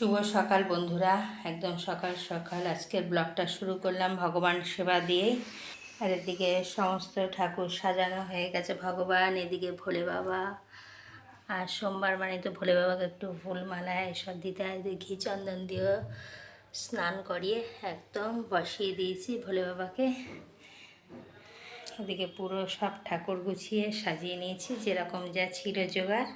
শুভ সকাল বন্ধুরা। একদম সকাল সকাল আজকের ব্লগটা শুরু করলাম ভগবান সেবা দিয়ে। আর এদিকে সমস্ত ঠাকুর সাজানো হয়ে গেছে ভগবান, এদিকে ভোলে বাবা। আর সোমবার মানে তো ভোলে বাবাকে একটু ফুলমালা এসব দিতে হয়। দেখি চন্দন দিয়ে স্নান করিয়ে একদম বসিয়ে দিয়েছি ভোলে বাবাকে। এদিকে পুরো সব ঠাকুর গুছিয়ে সাজিয়ে নিয়েছি, যেরকম যা ছিল জোগাড়।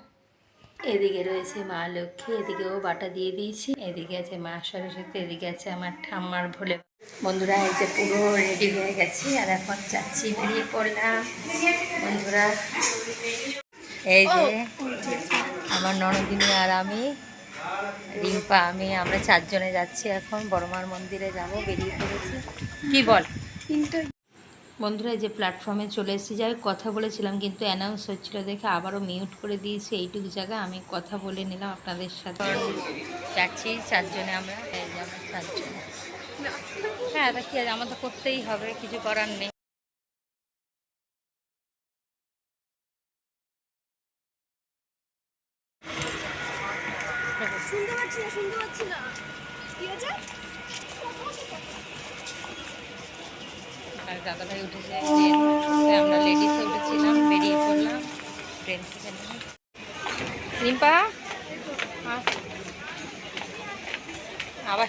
এদিকে রয়েছে মা লক্ষ্মী এদিকেও বাটা দিয়ে দিয়েছি, এদিকে আছে মা সরস্বতী, এদিকে আছে আমার ঠাম্মার ভোলে বন্ধুরা, এই যে পুরো রেডি হয়ে গেছি, আর এখন যাচ্ছি বেরিয়ে পড়লাম। বন্ধুরা, এই যে আমার ননদিনী আর আমি, রিম্পা, আমি, আমরা চারজনে যাচ্ছি এখন, বড়মার মন্দিরে যাব, বেরিয়ে পড়েছি। কি বল? বন্ধুরা যে প্ল্যাটফর্মে চলে এসেছি। যাই কথা বলেছিলাম কিন্তু অ্যানাউন্স হচ্ছিল দেখে আবারও মিউট করে দিয়েছি। এইটুকু জায়গায় আমি কথা বলে নিলাম আপনাদের সাথে। যাচ্ছি চারজনে আমরা চারজনে। হ্যাঁ তা কি আমার তো করতেই হবে কিছু করার নেই।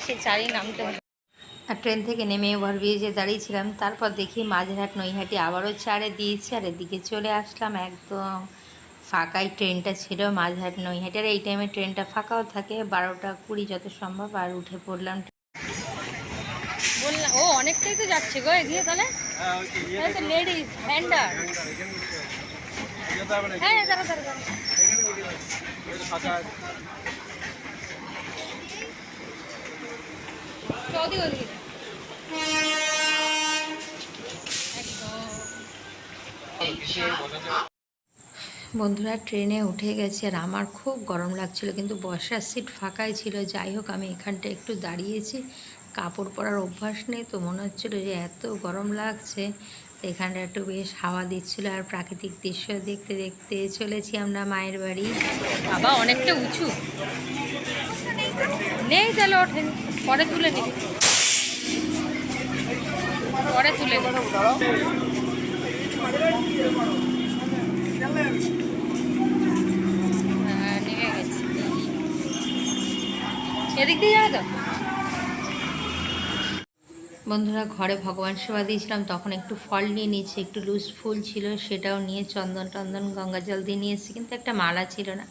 সেই চারি নামতে আর ট্রেন থেকে নেমে ওভারব্রিজে দাঁড়িয়েছিলাম। তারপর দেখি মাঝেরহাট নৈহাটি আবারও ছাড়ে দিয়েছে আর এদিকে চলে আসলাম একদম ফাঁকাই ট্রেনটা ছিল মাঝেরহাট নৈহাটি। আর এই টাইমে ট্রেনটা ফাঁকাও থাকে বারোটা কুড়ি যত সম্ভব আর উঠে পড়লাম। বললাম ও অনেকটাই তো যাচ্ছে গো এগিয়ে তাহলে? লেডিস হ্যান্ডার হ্যাঁ দাঁড়া দাঁড়া ওদিকে বন্ধুরা ট্রেনে উঠে গেছে আর আমার খুব গরম লাগছিল কিন্তু বসার সিট ফাঁকাই ছিল। যাই হোক আমি এখানটা একটু দাঁড়িয়েছি। কাপড় পরার অভ্যাস নেই তো মনে হচ্ছিল যে এত গরম লাগছে তো এখানটা একটু বেশ হাওয়া দিচ্ছিল আর প্রাকৃতিক দৃশ্য দেখতে দেখতে চলেছি আমরা মায়ের বাড়ি। বাবা অনেকটা উঁচু। নেই তাহলে ওঠেন। পরে তুলে নিবি। পরে তুলে হ্যাঁ, এদিক দিয়ে তো? বন্ধুরা ঘরে ভগবান সেবা দিয়েছিলাম তখন একটু ফল নিয়ে নিয়েছি একটু লুজ ফুল ছিল সেটাও নিয়ে চন্দন টন্দন গঙ্গা জল দিয়ে নিয়ে এসেছি কিন্তু একটা মালা ছিল না।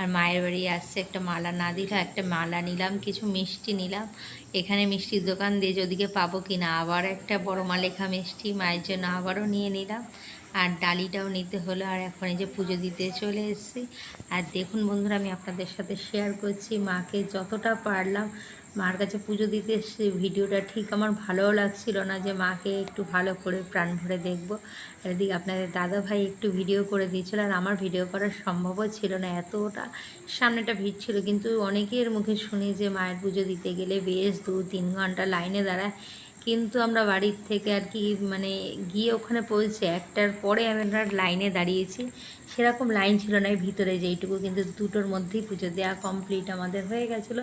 আর মায়ের বাড়ি আসছে একটা মালা না দিল একটা মালা নিলাম, কিছু মিষ্টি নিলাম। এখানে মিষ্টির দোকান দিয়ে ওদিকে পাবো কি না আবার একটা বড় মালেখা মিষ্টি, মায়ের জন্য আবারও নিয়ে নিলাম। আর ডালিটাও নিতে হলো, আর এখন এই যে পুজো দিতে চলে এসেছি। আর দেখুন বন্ধুরা, আমি আপনাদের সাথে শেয়ার করছি, মাকে যতটা পারলাম মার কাছে পুজো দিতে এসে ভিডিওটা ঠিক আমার ভালোও লাগছিল না যে মাকে একটু ভালো করে প্রাণ ভরে দেখব। এদিকে আপনাদের দাদা ভাই একটু ভিডিও করে দিয়েছিল আর আমার ভিডিও করার সম্ভবও ছিল না, এতটা সামনেটা ভিড় ছিল। কিন্তু অনেকের মুখে শুনি যে মায়ের পুজো দিতে গেলে বেশ দু তিন ঘণ্টা লাইনে দাঁড়ায়। কিন্তু আমরা বাড়ির থেকে আর কি মানে গিয়ে ওখানে পৌঁছে একটার পরে আমরা লাইনে দাঁড়িয়েছি। সেরকম লাইন ছিল না ভিতরে যেইটুকু, কিন্তু দুটোর মধ্যেই পুজো দেওয়া কমপ্লিট আমাদের হয়ে গেছিল।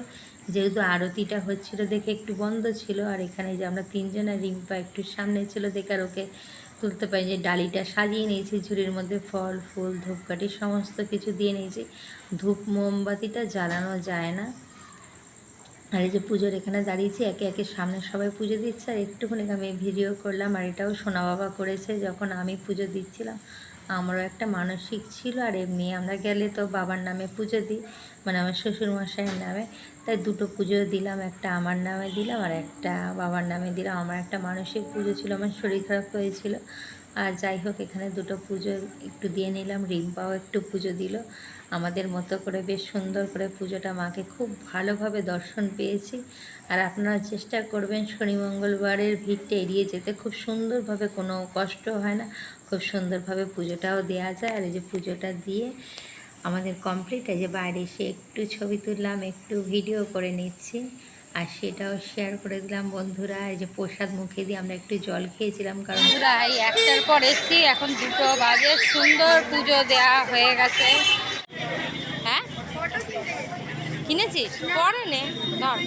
যেহেতু আরতিটা হচ্ছিল দেখে একটু বন্ধ ছিল, আর এখানে যে আমরা তিনজনে রিম্পা একটু সামনে ছিল দেখে আর ওকে তুলতে পারি যে ডালিটা সাজিয়ে নিয়েছি, ঝুড়ির মধ্যে ফল, ফুল, ধূপকাঠি সমস্ত কিছু দিয়ে নিয়েছি। ধূপ, মোমবাতিটা জ্বালানো যায় না। আর এই যে পুজোর এখানে দাঁড়িয়েছি, একে একে সামনে সবাই পুজো দিচ্ছে, আর একটুখানি আমি ভিডিও করলাম, আর এটাও সোনা বাবা করেছে যখন আমি পুজো দিচ্ছিলাম। আমারও একটা মানসিক ছিল আর এমনি আমরা গেলে তো বাবার নামে পুজো দিই মানে আমার শ্বশুরমশাইয়ের নামে। তাই দুটো পুজো দিলাম, একটা আমার নামে দিলাম আর একটা বাবার নামে দিলাম। আমার একটা মানসিক পুজো ছিল, আমার শরীর খারাপ হয়েছিল। আর যাই হোক, এখানে দুটো পুজো একটু দিয়ে নিলাম। রিম্পাও একটু পুজো দিল। আমাদের মতো করে বেশ সুন্দর করে পুজোটা মাকে খুব ভালোভাবে দর্শন পেয়েছি। আর আপনারা চেষ্টা করবেন শনি মঙ্গলবারের ভিড়টা এড়িয়ে যেতে। খুব সুন্দরভাবে কোনো কষ্ট হয় না। খুব সুন্দরভাবে পুজোটাও দেওয়া যায়। আর এই যে পুজোটা দিয়ে আমাদের কমপ্লিট এই যে বাইরে এসে একটু ছবি তুললাম, একটু ভিডিও করে নিচ্ছি। আর সেটাও শেয়ার করে দিলাম বন্ধুরা। এই যে প্রসাদ মুখে দিয়ে আমরা একটু জল খেয়েছিলাম কারণ একটার পর এসছি এখন দুটো বাজে। সুন্দর পুজো দেওয়া হয়ে গেছে। কিনেছিস? পরে নে। ধর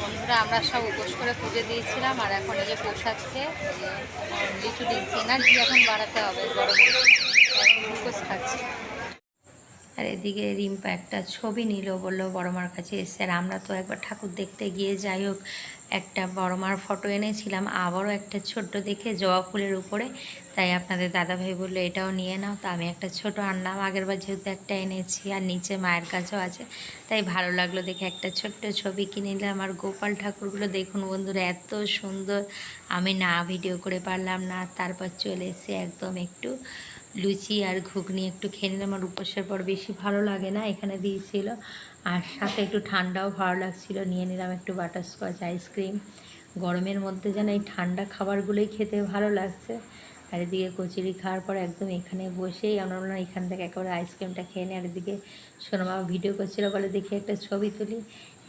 বন্ধুরা আমরা সব উপোস করে পুজো দিয়েছিলাম আর এখন এই যে পোষাচ্ছে লিচু দিচ্ছি। এনার্জি এখন বাড়াতে হবে? গরম এখন গ্লুকোজ খাচ্ছি। আর এদিকে রিম্পা একটা ছবি নিল বলল বড়মার কাছে এসে। আর আমরা তো একবার ঠাকুর দেখতে গিয়ে যাই হোক একটা বড় মার ফটো এনেছিলাম, আবারও একটা ছোট্ট দেখে জবা ফুলের উপরে। তাই আপনাদের দাদাভাই বলল, এটাও নিয়ে নাও। তো আমি একটা ছোট আনলাম, আগেরবার যেহেতু একটা এনেছি, আর নিচে মায়ের কাছেও আছে। তাই ভালো লাগল দেখে একটা ছোট্ট ছবি কিনে নিলাম। আর গোপাল ঠাকুরগুলো দেখুন বন্ধুরা, এত সুন্দর। আমি না ভিডিও করে পারলাম না, তারপর চলে এসে একদম একটু লুচি আর ঘুগনি একটু খেয়ে নিলাম। আর উপোসের পর বেশি ভালো লাগে না, এখানে দিয়েছিল। আর সাথে একটু ঠান্ডাও ভালো লাগছিল। নিয়ে নিলাম একটু বাটারস্কচ আইসক্রিম গরমের মধ্যে যেন এই ঠান্ডা খাবারগুলোই খেতে ভালো লাগছে। আর এদিকে কচুরি খাওয়ার পর একদম এখানে বসেই আমরা বললাম, এখান থেকে একেবারে আইসক্রিমটা খেয়ে নিই আর এদিকে সোনামা ভিডিও করছিল বলে, দেখি একটা ছবি তুলি।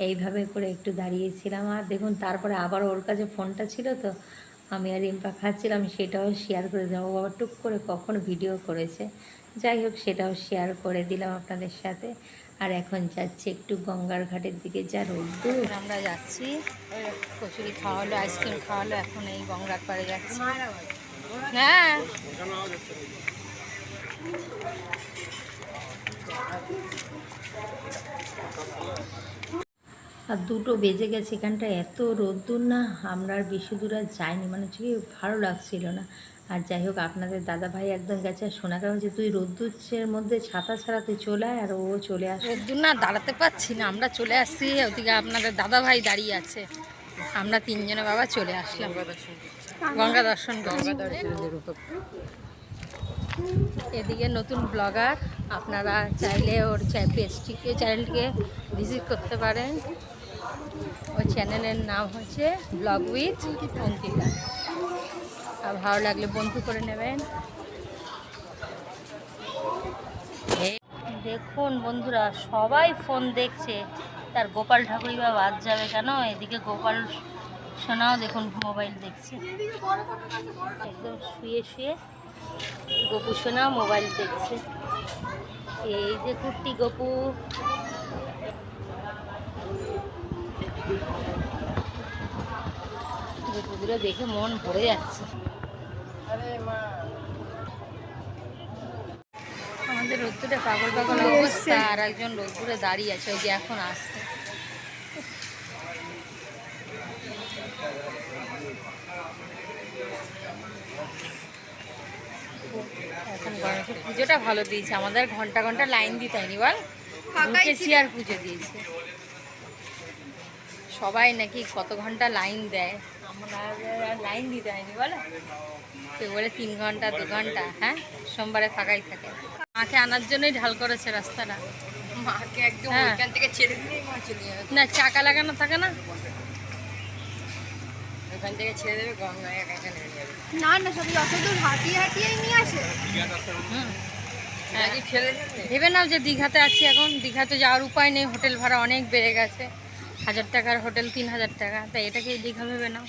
এইভাবে করে একটু দাঁড়িয়েছিলাম। আর দেখুন, তারপরে আবার ওর কাছে ফোনটা ছিল তো আমি আর রিম্পা খাচ্ছিলাম সেটাও শেয়ার করে দিলাম। ও বাবা টুক করে কখন ভিডিও করেছে। যাই হোক, সেটাও শেয়ার করে দিলাম আপনাদের সাথে। আর এখন যাচ্ছি একটু গঙ্গার ঘাটের দিকে। যা রোদ্দুর আমরা যাচ্ছি। কচুরি খাওয়া হলো আইসক্রিম খাওয়া হলো এখন এই গঙ্গার পাড়ে যাচ্ছি। হ্যাঁ। আর দুটো বেজে গেছে এখানটা এত রোদ্দুর না, আমরা আর বেশি দূর আর যাইনি মানে হচ্ছে কি ভালো লাগছিল না। আর যাই হোক, আপনাদের দাদা ভাই একদম গেছে, আর শোনা গেল যে তুই রোদ্দুরের মধ্যে ছাতা ছাড়া তুই চলে আয়, আর ও চলে আসে। রোদ্দুর না, দাঁড়াতে পারছি না, আমরা চলে আসছি, ওদিকে আপনাদের দাদা ভাই দাঁড়িয়ে আছে। আমরা তিনজনে বাবা চলে আসলাম। গঙ্গা দর্শন এদিকে নতুন ব্লগার, আপনারা চাইলে ওর চাই পেজটিকে চ্যানেলটিকে ভিজিট করতে পারেন। ওই চ্যানেলের নাম হচ্ছে ব্লগ উইথ অঙ্কিতা। আর ভালো লাগলে বন্ধু করে নেবেন। দেখুন বন্ধুরা, সবাই ফোন দেখছে। তার গোপাল ঠাকুরই বা বাদ যাবে কেন? এদিকে গোপাল সোনাও দেখুন মোবাইল দেখছে। একদম শুয়ে শুয়ে গপু সোনা মোবাইল দেখছে। এই যে কুর্তি গপু। গপুগুলো দেখে মন ভরে যাচ্ছে। আমাদের রোদ্দুরে পাগল পাগল অবস্থা আর একজন রোদ্দুরে দাঁড়িয়ে আছে ওই যে এখন আসছে। এখন পুজোটা ভালো দিয়েছে আমাদের ঘণ্টা ঘণ্টা লাইন দিতে হয়নি বল? ঢুকেছি আর পুজো দিয়েছে। সবাই নাকি কত ঘণ্টা লাইন দেয়? আমরা আর লাইন দিতে হয়নি বলো? কেউ বলে তিন ঘণ্টা দু ঘণ্টা হ্যাঁ? সোমবারে ফাঁকাই থাকে। মাকে আনার জন্যই ঢাল করেছে রাস্তাটা। মাকে একদম হ্যাঁ। ওইখান থেকে ছেড়ে দিলেই মা চলে যাবে। না চাকা লাগানো থাকে না? ওখান থেকে ছেড়ে দেবে গঙ্গা একা একা নেমে যাবে। না না সব যত দূর হাঁটিয়ে হাঁটিয়ে নিয়ে আসে। হুম। হ্যাঁ। কি ফেলে দেবে ভেবে নাও যে দীঘাতে আছি এখন। দীঘাতে যাওয়ার উপায় নেই হোটেল ভাড়া অনেক বেড়ে গেছে। হাজার টাকার হোটেল, তিন হাজার টাকা। তাই এটাকে দীঘা ভেবে নাও?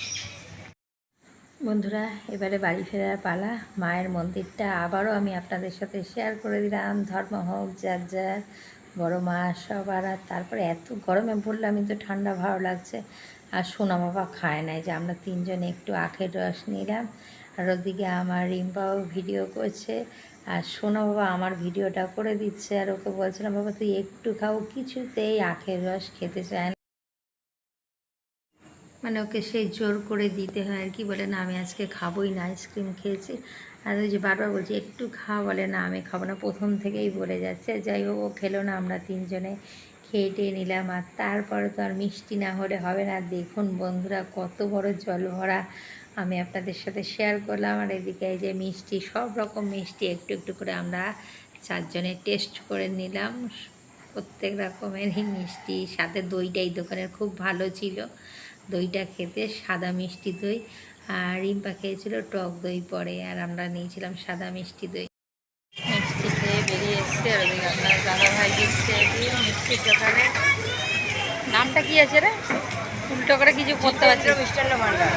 বন্ধুরা, এবারে বাড়ি ফেরার পালা। মায়ের মন্দিরটা আবারও আমি আপনাদের সাথে শেয়ার করে দিলাম। ধর্ম হোক, যার যার, বড় মা, সবার। আর তারপরে এত গরমে বললাম কিন্তু ঠান্ডা ভালো লাগছে। আর সোনা বাবা খায় নাই যে আমরা তিনজনে একটু আখের রস নিলাম। আর ওদিকে আমার রিম্পাও ভিডিও করছে। আর সোনা বাবা আমার ভিডিওটা করে দিচ্ছে। আর ওকে বলছিলাম, বাবা, তুই একটু খাও। কিছুতেই আখের রস খেতে চায় না। মানে ওকে সেই জোর করে দিতে হয় আর কি, বলে, না, আমি আজকে খাবোই না, আইসক্রিম খেয়েছি। আর ওই যে বারবার বলছি, একটু খা বলে, না, আমি খাব না। প্রথম থেকেই বলে যাচ্ছে, যাই হোক, ও খেলো না, আমরা তিনজনে খেয়ে টেয়ে নিলাম। আর তারপরে তো আর মিষ্টি না হলে হবে না। দেখুন বন্ধুরা, কত বড় জল ভরা আমি আপনাদের সাথে শেয়ার করলাম। আর এদিকে এই যে মিষ্টি, সব রকম মিষ্টি, একটু একটু করে আমরা চারজনে টেস্ট করে নিলাম। প্রত্যেক রকমেরই মিষ্টি, সাথে দইটাই দোকানের খুব ভালো ছিল। দইটা খেতে সাদা মিষ্টি দই আর রিম্পা খেয়েছিল টক দই পরে আর আমরা নিয়েছিলাম সাদা মিষ্টি দই। মিষ্টি খেয়ে বেরিয়ে এসছে আর ওদিকে আপনার দাদা ভাই দিচ্ছে মিষ্টির দোকানে। নামটা কি আছে রে? উল্টো করে কিছু করতে পারছি মিষ্টান্ন ভান্ডার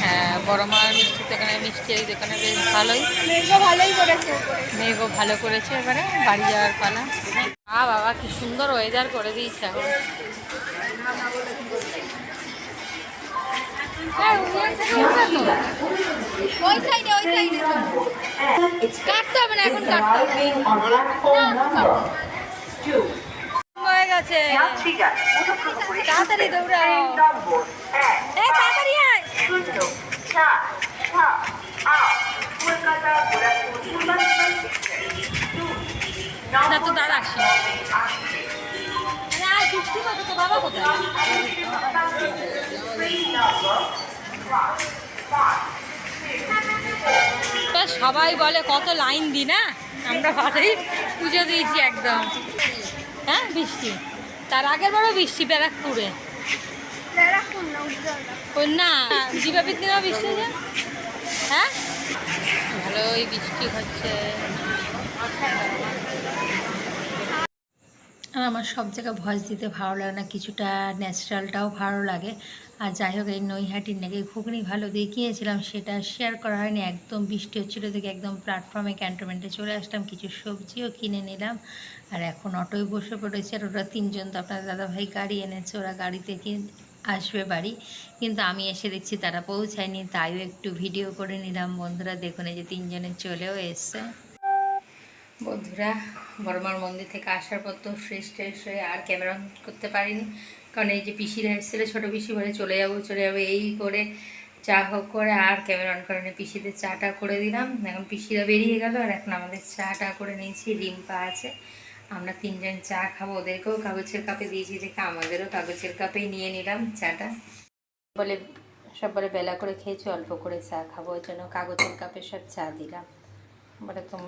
হ্যাঁ বড় মার মিষ্টির দোকানে মিষ্টি এই দোকানে বেশ ভালোই। মেঘও ভালোই করেছে। মেঘও ভালো করেছে এবারে বাড়ি যাওয়ার পালা। আ বাবা কি সুন্দর ওয়েদার করে দিয়েছে এখন। ওই সাইডে ওই সাইডে কাটতে হবে না এখন কাটতে. হয়ে গেছে তাড়াতাড়ি দৌড়াও। তাড়াতাড়ি আয় শূন্য চার সাত আট কলকাতা গোরখপুর পূর্বাঞ্চল সবাই বলে কত লাইন দি, না? আমরা ভালোই পুজো দিয়েছি একদম। হ্যাঁ বৃষ্টি। তার আগের বারও বৃষ্টি, ব্যারাকপুরে। না উজ্জ্বলটা ওই না বৃষ্টি হ্যাঁ? ভালোই বৃষ্টি হচ্ছে। আর আমার সব জায়গায় ভয়েস দিতে ভালো লাগে না, কিছুটা ন্যাচারালটাও ভালো লাগে। আর যাই হোক এই নৈহাটির নাকি ঘুগনি ভালো দেখিয়েছিলাম, সেটা শেয়ার করা হয়নি। একদম বৃষ্টি হচ্ছিল দেখে একদম প্ল্যাটফর্মে ক্যান্টনমেন্টে চলে আসলাম, কিছু সবজিও কিনে নিলাম। আর এখন অটোয় বসে পড়েছে, আর ওরা তিনজন তো আপনার দাদাভাই গাড়ি এনেছে, ওরা গাড়িতে আসবে বাড়ি? কিন্তু আমি এসে দেখছি তারা পৌঁছায়নি, তাইও একটু ভিডিও করে নিলাম। বন্ধুরা, দেখুন এই যে তিনজনে চলেও এসছে। বন্ধুরা, বর্মার মন্দির থেকে আসার পর তো ফ্রেশ ট্রেশ হয়ে আর ক্যামেরা করতে পারিনি। কারণ এই যে পিসিরা এসেছিল, ছোটো পিসি বলে চলে যাব চলে যাব, এই করে চা হোক করে আর ক্যামেরা অন করেনি। পিসিদের চাটা করে দিলাম, এখন পিসিরা বেরিয়ে গেল আর এখন আমাদের চাটা করে নিয়েছি, রিম্পা আছে। আমরা তিনজন চা খাব, ওদেরকেও কাগজের কাপে দিয়েছি, দেখে আমাদেরও কাগজের কাপেই নিয়ে নিলাম চাটা। বলে সব বলে বেলা করে খেয়েছি, অল্প করে চা খাব, ওই জন্য কাগজের কাপে সব চা দিলাম। বলে, তুম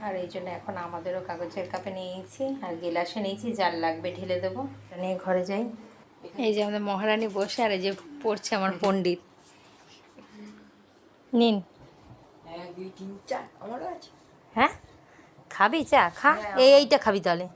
আর এই জন্য এখন আমাদেরও কাগজের কাপে নিয়েছি আর গিলাসে নিয়েছি যার লাগবে ঢেলে দেবো। নিয়ে ঘরে যাই। এই যে আমাদের মহারানী বসে আর এই যে পড়ছে আমার পণ্ডিত। নিন। হ্যাঁ? খাবি চা? খা। এই এইটা খাবি তাহলে।